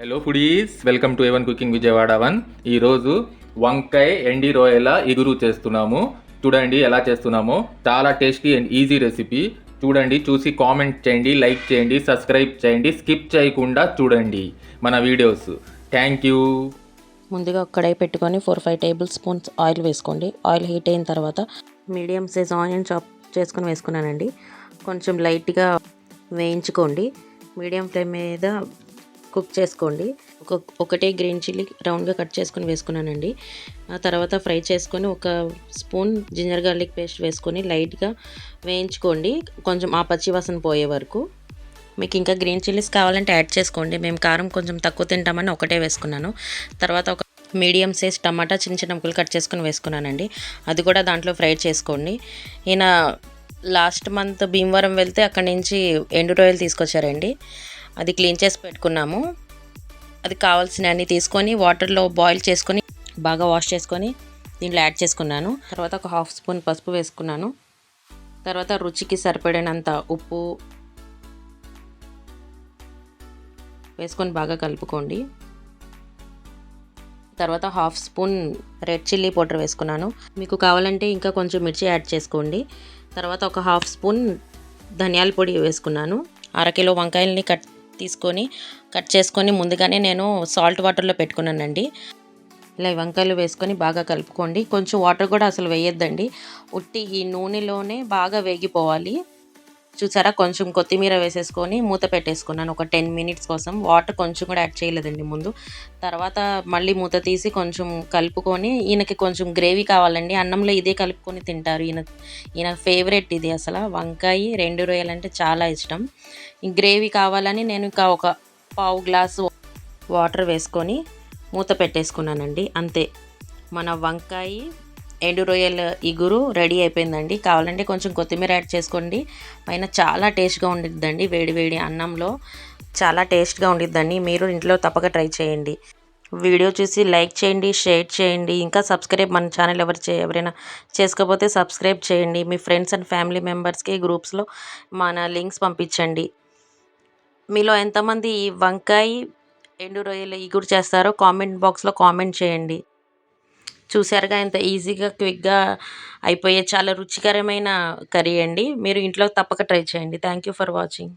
Hello foodies welcome to A one cooking Vijayawada one ఈరోజు వంకాయ ఎండి రోయల ఇగురు చేస్తున్నాము. చూడండి ఎలా చేస్తున్నామో. చాలా టేస్టీ అండ్ ఈజీ రెసిపీ చూడండి చూసి కామెంట్ చేయండి లైక్ చేయండి సబ్స్క్రైబ్ చేయండి స్కిప్ చేయకుండా చూడండి మన వీడియోస్ థ్యాంక్ యూ ముందుగా కడాయి పెట్టుకొని four five tablespoons oil వేసుకోండి. ఆయిల్ హీట్ అయిన తర్వాత మీడియం సైజ్ ఆనియన్ చాప్ చేసుకొని వేసుకున్నానండి. కొంచెం లైట్గా వేయించుకోండి. మీడియం ఫ్లేమ్ మీద కుక్ చేసుకోండి. ఒక ఒకటే గ్రీన్ చిల్లీ రౌండ్గా కట్ చేసుకొని వేసుకున్నానండి. ఆ తర్వాత ఫ్రై చేసుకొని ఒక స్పూన్ జింజర్ గార్లిక్ పేస్ట్ వేసుకొని లైట్గా వేయించుకోండి. కొంచెం ఆ పచ్చి వాసన పోయే వరకు. మీకు ఇంకా గ్రీన్ చిల్లీస్ కావాలంటే యాడ్ చేసుకోండి. మేము కారం కొంచెం తక్కువ తింటామని ఒకటే వేసుకున్నాను. తర్వాత ఒక మీడియం సైజ్ టమాటా చిన్న చిన్న ముక్కలు కట్ చేసుకుని వేసుకున్నానండి. అది కూడా దాంట్లో ఫ్రై చేసుకోండి. ఈయన లాస్ట్ మంత్ భీమవరం వెళ్తే అక్కడి నుంచి ఎండు రొయ్యలు తీసుకొచ్చారండి. అది క్లీన్ చేసి పెట్టుకున్నాము. అది కావాల్సిన అన్ని తీసుకొని వాటర్లో బాయిల్ చేసుకొని బాగా వాష్ చేసుకొని దీంట్లో యాడ్ చేసుకున్నాను. తర్వాత ఒక హాఫ్ స్పూన్ పసుపు వేసుకున్నాను. తర్వాత రుచికి సరిపడినంత ఉప్పు వేసుకొని బాగా కలుపుకోండి. తర్వాత half spoon red chilli powder వేసుకున్నాను. మీకు కావాలంటే ఇంకా కొంచెం మిర్చి యాడ్ చేసుకోండి. తర్వాత ఒక హాఫ్ స్పూన్ ధనియాల పొడి వేసుకున్నాను. అరకిలో వంకాయలని కట్ తీసుకొని కట్ చేసుకొని ముందుగానే నేను సాల్ట్ వాటర్లో పెట్టుకున్నానండి. ఇలా వంకాయలు వేసుకొని బాగా కలుపుకోండి. కొంచెం వాటర్ కూడా అసలు వేయొద్దండి. ఉట్టి ఈ నూనెలోనే బాగా వేగిపోవాలి. చూసారా? కొంచెం కొత్తిమీర వేసేసుకొని మూత పెట్టేసుకున్నాను. ఒక టెన్ మినిట్స్ కోసం. వాటర్ కొంచెం కూడా యాడ్ చేయలేదండి ముందు. తర్వాత మళ్ళీ మూత తీసి కొంచెం కలుపుకొని ఈయనకి కొంచెం గ్రేవీ కావాలండి. అన్నంలో ఇదే కలుపుకొని తింటారు ఈయన ఈయన ఫేవరెట్ ఇది అసలు. వంకాయ రెండు రొయ్యలు అంటే చాలా ఇష్టం. గ్రేవీ కావాలని నేను ఇంకా ఒక పావు గ్లాసు వాటర్ వేసుకొని మూత పెట్టేసుకున్నానండి. అంతే. మన వంకాయ ఎండు రొయ్యల ఇగురు రెడీ అయిపోయిందండి. కావాలంటే కొంచెం కొత్తిమీర యాడ్ చేసుకోండి. పైన చాలా టేస్ట్గా ఉండిద్దండి వేడి వేడి అన్నంలో. చాలా టేస్ట్గా ఉండిద్దండి. మీరు ఇంట్లో తప్పక ట్రై చేయండి. వీడియో చూసి లైక్ చేయండి షేర్ చేయండి. ఇంకా సబ్స్క్రైబ్ మన ఛానల్ ఎవరు చే ఎవరైనా చేసుకోకపోతే సబ్స్క్రైబ్ చేయండి. మీ ఫ్రెండ్స్ అండ్ ఫ్యామిలీ మెంబర్స్కి గ్రూప్స్లో మన లింక్స్ పంపించండి. మీలో ఎంతమంది ఈ వంకాయ ఎండు రొయ్యలు ఇగురు చేస్తారో కామెంట్ బాక్స్లో కామెంట్ చేయండి. చూసారుగా ఎంత ఈజీగా క్విక్గా అయిపోయే చాలా రుచికరమైన కర్రీ అండి. మీరు ఇంట్లో తప్పక ట్రై చేయండి. Thank you for watching